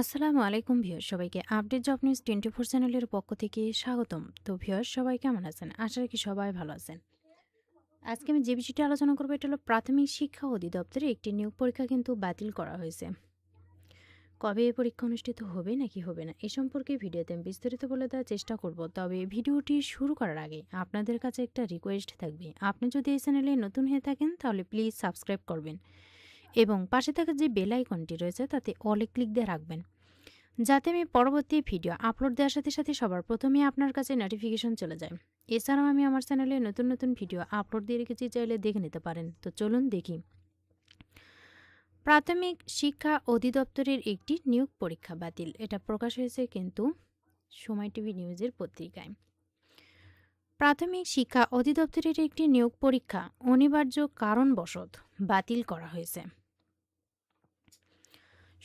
আসসালামু আলাইকুম ভিউয়ার সবাইকে update job news twenty four চ্যানেলের পক্ষ থেকে স্বাগতম। তো ভিউয়ার সবাই কেমন আছেন? আশা রাখি সবাই ভালো আছেন। আজকে আমি যে বিষয়টি আলোচনা করব, এটা হলো প্রাথমিক শিক্ষা অধিদপ্তরে একটি নিয়োগ পরীক্ষা কিন্তু বাতিল করা হয়েছে। কবে এই পরীক্ষা অনুষ্ঠিত হবে নাকি হবে না, এ সম্পর্কে ভিডিওতে আমি বিস্তারিত বলে দেওয়ার চেষ্টা করব। তবে ভিডিওটি শুরু করার আগে আপনাদের কাছে একটা রিকোয়েস্ট থাকবে। আপনি যদি এই চ্যানেলে নতুন হয়ে থাকেন, তাহলে প্লিজ সাবস্ক্রাইব করবেন। এবং পাশে থাকা যে বেল আইকনটি রয়েছে তাতে অলে ক্লিক দিয়ে রাখবেন। যাতে আমি পরবর্তী ভিডিও আপলোড দেওয়ার সাথে সাথে সবার প্রথমে আপনার কাছে নোটিফিকেশন চলে যায়। এছাড়াও আমি আমার চ্যানেলে নতুন নতুন ভিডিও আপলোড দিয়ে রেখেছি, চাইলে দেখে নিতে পারেন। তো চলুন দেখি। প্রাথমিক শিক্ষা অধিদপ্তরের একটি নিয়োগ পরীক্ষা বাতিল। এটা প্রকাশ হয়েছে কিন্তু সময় টিভি নিউজের পত্রিকায়। প্রাথমিক শিক্ষা অধিদপ্তরের একটি নিয়োগ পরীক্ষা অনিবার্য কারণবশত বাতিল করা হয়েছে।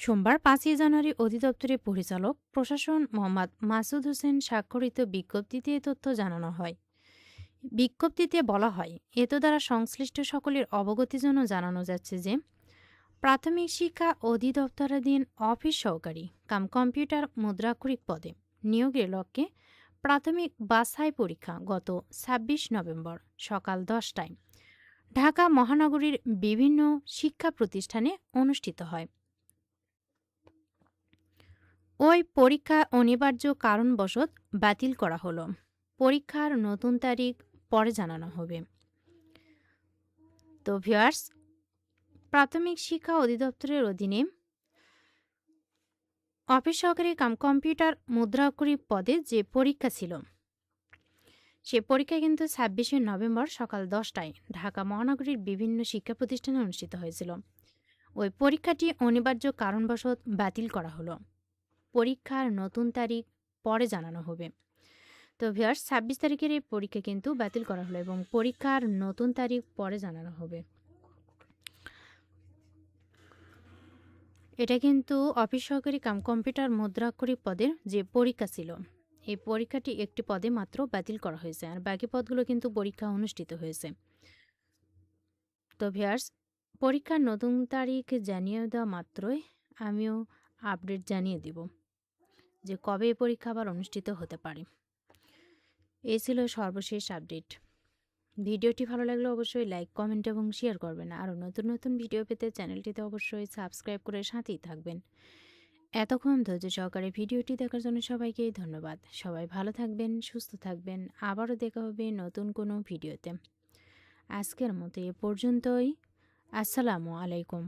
সোমবার পাঁচই জানুয়ারি অধিদপ্তরের পরিচালক প্রশাসন মোহাম্মদ মাসুদ হোসেন স্বাক্ষরিত বিজ্ঞপ্তিতে তথ্য জানানো হয়। বিজ্ঞপ্তিতে বলা হয় এত দ্বারা সংশ্লিষ্ট সকলের অবগতির জন্য জানানো যাচ্ছে যে, প্রাথমিক শিক্ষা অধিদপ্তরাধীন অফিস সহকারী কাম কম্পিউটার মুদ্রাক্ষরিক পদে নিয়োগের লক্ষ্যে প্রাথমিক বাছাই পরীক্ষা গত ছাব্বিশ নভেম্বর সকাল দশটায় ঢাকা মহানগরীর বিভিন্ন শিক্ষা প্রতিষ্ঠানে অনুষ্ঠিত হয়। ওই পরীক্ষা অনিবার্য কারণবশত বাতিল করা হলো। পরীক্ষার নতুন তারিখ পরে জানানো হবে। তো ভিউয়ার্স, প্রাথমিক শিক্ষা অধিদপ্তরের অধীনে অফিস সহকারী কাম, কম্পিউটার মুদ্রাক্ষরী পদে যে পরীক্ষা ছিল, সে পরীক্ষা কিন্তু ছাব্বিশে নভেম্বর সকাল দশটায় ঢাকা মহানগরীর বিভিন্ন শিক্ষা প্রতিষ্ঠানে অনুষ্ঠিত হয়েছিল। ওই পরীক্ষাটি অনিবার্য কারণবশত বাতিল করা হলো। পরীক্ষার নতুন তারিখ পরে জানানো হবে। তো ভিয়ার্স ছাব্বিশ তারিখের এই পরীক্ষা কিন্তু বাতিল করা হলো এবং পরীক্ষার নতুন তারিখ পরে জানানো হবে। এটা কিন্তু অফিস সহকারী কাম, কম্পিউটার মুদ্রাক্ষরিক পদের যে পরীক্ষা ছিল, এই পরীক্ষাটি একটি পদে মাত্র বাতিল করা হয়েছে আর বাকি পদগুলো কিন্তু পরীক্ষা অনুষ্ঠিত হয়েছে। তো ভিয়ার্স পরীক্ষার নতুন তারিখ জানিয়ে দেওয়া মাত্রই আমিও আপডেট জানিয়ে দিব। যে কবে এই পরীক্ষা আবার অনুষ্ঠিত হতে পারে। এই ছিল সর্বশেষ আপডেট। ভিডিওটি ভালো লাগলে অবশ্যই লাইক, কমেন্ট এবং শেয়ার করবেন। আরও নতুন নতুন ভিডিও পেতে চ্যানেলটিতে অবশ্যই সাবস্ক্রাইব করে সাথেই থাকবেন। এতক্ষণ ধৈর্য সহকারে ভিডিওটি দেখার জন্য সবাইকে ধন্যবাদ। সবাই ভালো থাকবেন, সুস্থ থাকবেন। আবারও দেখা হবে নতুন কোনো ভিডিওতে। আজকের মতো এ পর্যন্তই। আসসালামু আলাইকুম।